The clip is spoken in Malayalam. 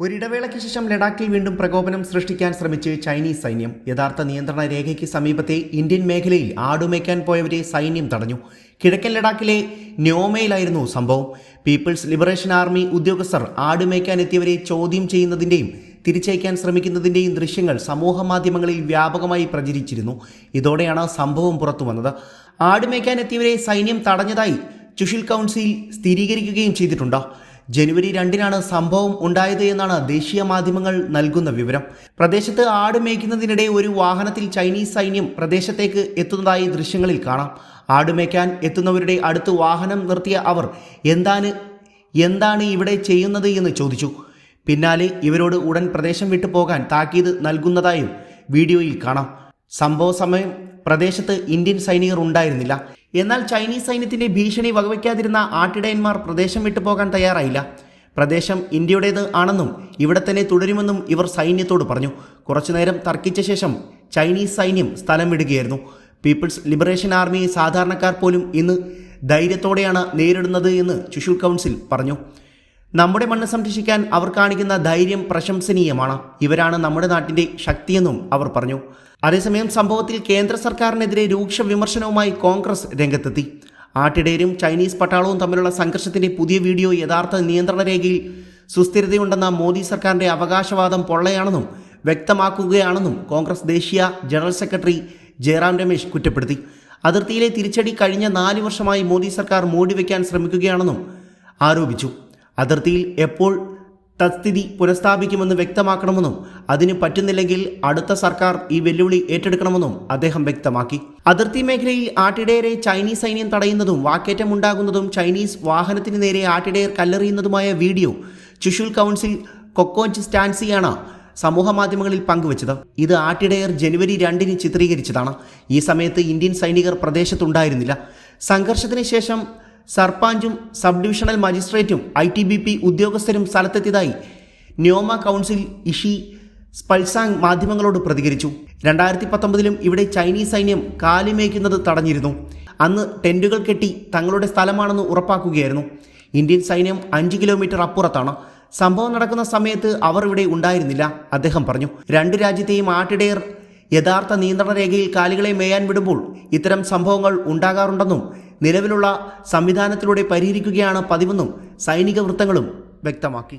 ഒരിടവേളയ്ക്ക് ശേഷം ലഡാക്കിൽ വീണ്ടും പ്രകോപനം സൃഷ്ടിക്കാൻ ശ്രമിച്ച് ചൈനീസ് സൈന്യം യഥാർത്ഥ നിയന്ത്രണ രേഖയ്ക്ക് സമീപത്തെ ഇന്ത്യൻ മേഖലയിൽ ആടുമേക്കാൻ പോയവരെ സൈന്യം തടഞ്ഞു. കിഴക്കൻ ലഡാക്കിലെ ന്യോമയിലായിരുന്നു സംഭവം. പീപ്പിൾസ് ലിബറേഷൻ ആർമി ഉദ്യോഗസ്ഥർ ആടുമേക്കാൻ എത്തിയവരെ ചോദ്യം ചെയ്യുന്നതിന്റെയും തിരിച്ചയക്കാൻ ശ്രമിക്കുന്നതിന്റെയും ദൃശ്യങ്ങൾ സമൂഹ മാധ്യമങ്ങളിൽ വ്യാപകമായി പ്രചരിച്ചിരുന്നു. ഇതോടെയാണ് സംഭവം പുറത്തു വന്നത്. ആടുമേക്കാൻ എത്തിയവരെ സൈന്യം തടഞ്ഞതായി ചുഷിൽ കൗൺസിൽ സ്ഥിരീകരിക്കുകയും ചെയ്തിട്ടുണ്ട്. ജനുവരി രണ്ടിനാണ് സംഭവം ഉണ്ടായത് എന്നാണ് ദേശീയ മാധ്യമങ്ങൾ നൽകുന്ന വിവരം. പ്രദേശത്ത് ആട് മേയ്ക്കുന്നതിനിടെ ഒരു വാഹനത്തിൽ ചൈനീസ് സൈന്യം പ്രദേശത്തേക്ക് എത്തുന്നതായി ദൃശ്യങ്ങളിൽ കാണാം. ആട് മേയ്ക്കാൻ എത്തുന്നവരുടെ അടുത്ത് വാഹനം നിർത്തിയ അവർ എന്താണ് എന്താണ് ഇവിടെ ചെയ്യുന്നത് എന്ന് ചോദിച്ചു. പിന്നാലെ ഇവരോട് ഉടൻ പ്രദേശം വിട്ടു പോകാൻ താക്കീത് നൽകുന്നതായും വീഡിയോയിൽ കാണാം. സംഭവ സമയം പ്രദേശത്ത് ഇന്ത്യൻ സൈനികർ ഉണ്ടായിരുന്നില്ല. എന്നാൽ ചൈനീസ് സൈന്യത്തിന്റെ ഭീഷണി വകവയ്ക്കാതിരുന്ന ആട്ടിടയന്മാർ പ്രദേശം വിട്ടു പോകാൻ തയ്യാറായില്ല. പ്രദേശം ഇന്ത്യയുടേത് ആണെന്നും ഇവിടെ തന്നെ തുടരുമെന്നും ഇവർ സൈന്യത്തോട് പറഞ്ഞു. കുറച്ചുനേരം തർക്കിച്ച ശേഷം ചൈനീസ് സൈന്യം സ്ഥലം വിടുകയായിരുന്നു. പീപ്പിൾസ് ലിബറേഷൻ ആർമി സാധാരണക്കാർ പോലും ഇന്ന് ധൈര്യത്തോടെയാണ് നേരിടുന്നത് എന്ന് ചുഷുൽ കൗൺസിൽ പറഞ്ഞു. നമ്മുടെ മണ്ണ് സംരക്ഷിക്കാൻ അവർ കാണിക്കുന്ന ധൈര്യം പ്രശംസനീയമാണ്. ഇവരാണ് നമ്മുടെ നാട്ടിന്റെ ശക്തിയെന്നും അവർ പറഞ്ഞു. അതേസമയം സംഭവത്തിൽ കേന്ദ്ര സർക്കാരിനെതിരെ രൂക്ഷ വിമർശനവുമായി കോൺഗ്രസ് രംഗത്തെത്തി. ആട്ടിടയരും ചൈനീസ് പട്ടാളവും തമ്മിലുള്ള സംഘർഷത്തിന്റെ പുതിയ വീഡിയോ യഥാർത്ഥ നിയന്ത്രണ രേഖയിൽ സുസ്ഥിരതയുണ്ടെന്ന മോദി സർക്കാരിന്റെ അവകാശവാദം പൊള്ളയാണെന്നും വ്യക്തമാക്കുകയാണെന്നും കോൺഗ്രസ് ദേശീയ ജനറൽ സെക്രട്ടറി ജയറാം രമേശ് കുറ്റപ്പെടുത്തി. അതിർത്തിയിലെ തിരിച്ചടി കഴിഞ്ഞ നാല് വർഷമായി മോദി സർക്കാർ മൂടിവെക്കാൻ ശ്രമിക്കുകയാണെന്നും ആരോപിച്ചു. അതിർത്തിയിൽ എപ്പോൾ തസ്ഥിതി പുനഃസ്ഥാപിക്കുമെന്ന് വ്യക്തമാക്കണമെന്നും അതിന് പറ്റുന്നില്ലെങ്കിൽ അടുത്ത സർക്കാർ ഈ വെല്ലുവിളി ഏറ്റെടുക്കണമെന്നും അദ്ദേഹം വ്യക്തമാക്കി. അതിർത്തി മേഖലയിൽ ആട്ടിടയരെ ചൈനീസ് സൈന്യം തടയുന്നതും വാക്കേറ്റമുണ്ടാകുന്നതും ചൈനീസ് വാഹനത്തിന് നേരെ ആട്ടിടയർ കല്ലെറിയുന്നതുമായ വീഡിയോ ചുഷുൽ കൗൺസിൽ കൊക്കോഞ്ച് സ്റ്റാൻസിയാണ് സമൂഹ മാധ്യമങ്ങളിൽ പങ്കുവച്ചത്. ഇത് ആട്ടിടയർ ജനുവരി രണ്ടിന് ചിത്രീകരിച്ചതാണ്. ഈ സമയത്ത് ഇന്ത്യൻ സൈനികർ പ്രദേശത്തുണ്ടായിരുന്നില്ല. സംഘർഷത്തിന് ശേഷം സർപ്പാഞ്ചും സബ് ഡിവിഷണൽ മജിസ്ട്രേറ്റും ഐ ടി ബി പി ഉദ്യോഗസ്ഥരും സ്ഥലത്തെത്തിയതായി നിയോമ കൗൺസിൽ ഇഷി സ്പൾസാങ് മാധ്യമങ്ങളോട് പ്രതികരിച്ചു. രണ്ടായിരത്തി പത്തൊമ്പതിലും ഇവിടെ ചൈനീസ് സൈന്യം കാലിമേക്കുന്നത് തടഞ്ഞിരുന്നു. അന്ന് ടെന്റുകൾ കെട്ടി തങ്ങളുടെ സ്ഥലമാണെന്ന് ഉറപ്പാക്കുകയായിരുന്നു. ഇന്ത്യൻ സൈന്യം അഞ്ച് കിലോമീറ്റർ അപ്പുറത്താണ്. സംഭവം നടക്കുന്ന സമയത്ത് അവർ ഇവിടെ ഉണ്ടായിരുന്നില്ല അദ്ദേഹം പറഞ്ഞു. രണ്ട് രാജ്യത്തെയും ആട്ടിടയർ യഥാർത്ഥ നിയന്ത്രണ രേഖയിൽ കാലികളെ മേയാൻ വിടുമ്പോൾ ഇത്തരം സംഭവങ്ങൾ ഉണ്ടാകാറുണ്ടെന്നും നിലവിലുള്ള സംവിധാനത്തിലൂടെ പരിഹരിക്കുകയാണ് പതിവെന്നും സൈനിക വൃത്തങ്ങളും വ്യക്തമാക്കി.